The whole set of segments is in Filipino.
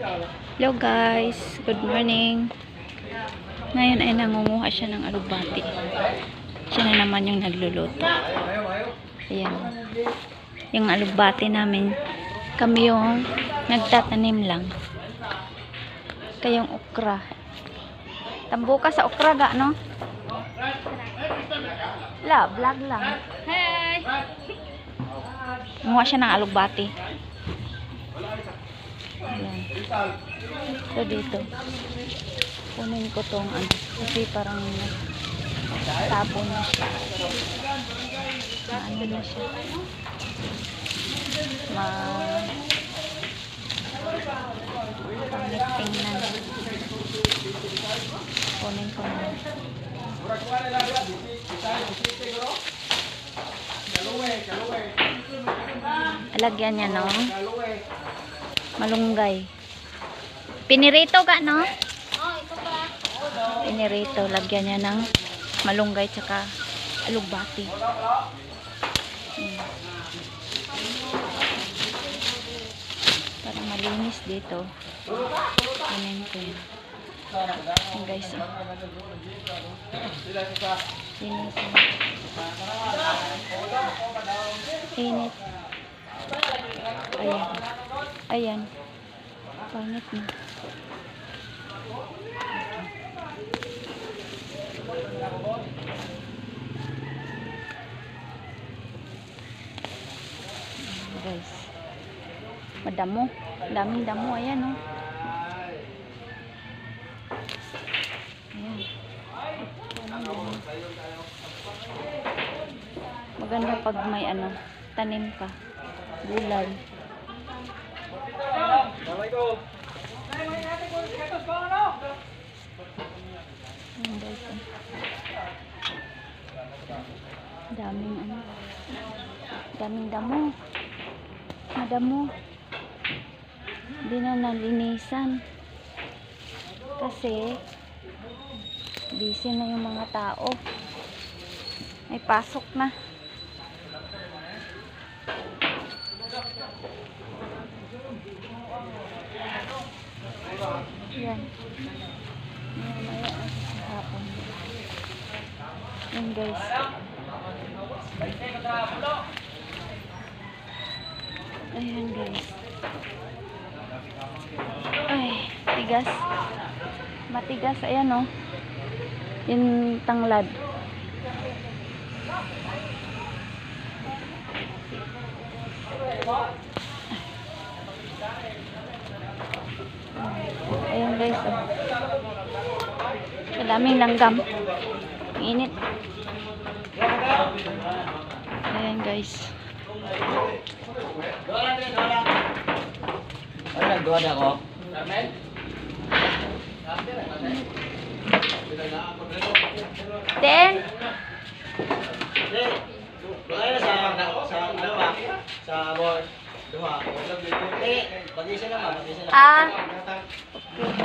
Hello guys, good morning. Ngayon ay nangunguha siya ng alubati. Siya na naman yung nagluluto. Ayan. Yung alubati namin, kami yung nagtatanim lang. Kayong okra. Tambo ka sa okra ga, no? La, vlog lang. Hey! Nguha siya ng alubati. Ayan. So dito. Kunin ko tong ano. Kasi parang sabon na siya. Maano na siya. Ma... Pangit tingnan. Kunin ko na. Alagyan niya no? Malunggay. Pinirito ka, no? Pinirito. Lagyan niya ng malunggay tsaka alugbati. Hmm. Para malinis dito. Kunin ko yun. Guys. Oh. Init. Ayan. Ayan. Pangit na. Guys. Madamo. Daming damo. Ayan, oh. Maganda pag may ano, tanim ka. Gulay. Daming ano. Daming damo. Madamo. Hindi na nalinisan. Kasi busy na yung mga tao. May pasok na. Yan. Mamaya na sa hapon. Yan guys. Ayan guys. Ay, tigas. Matigas. Ayan oh. Yung tanglad. Ayan guys. Oh. Madaming langgam. Ang Init. Ayan guys. Ano nagduwa na ako? Ten. Wala na sa sa ano ba? Sa board. Duha. Eh, pag-isa ba? Pag-isa. Ah. Dito.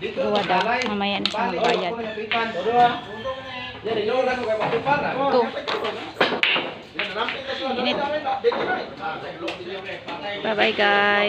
Duwa daw. Mamaya na siya magbayad. Duha. Yan, yun lang ko kay Patipara. Ito. Init. Bye bye guys.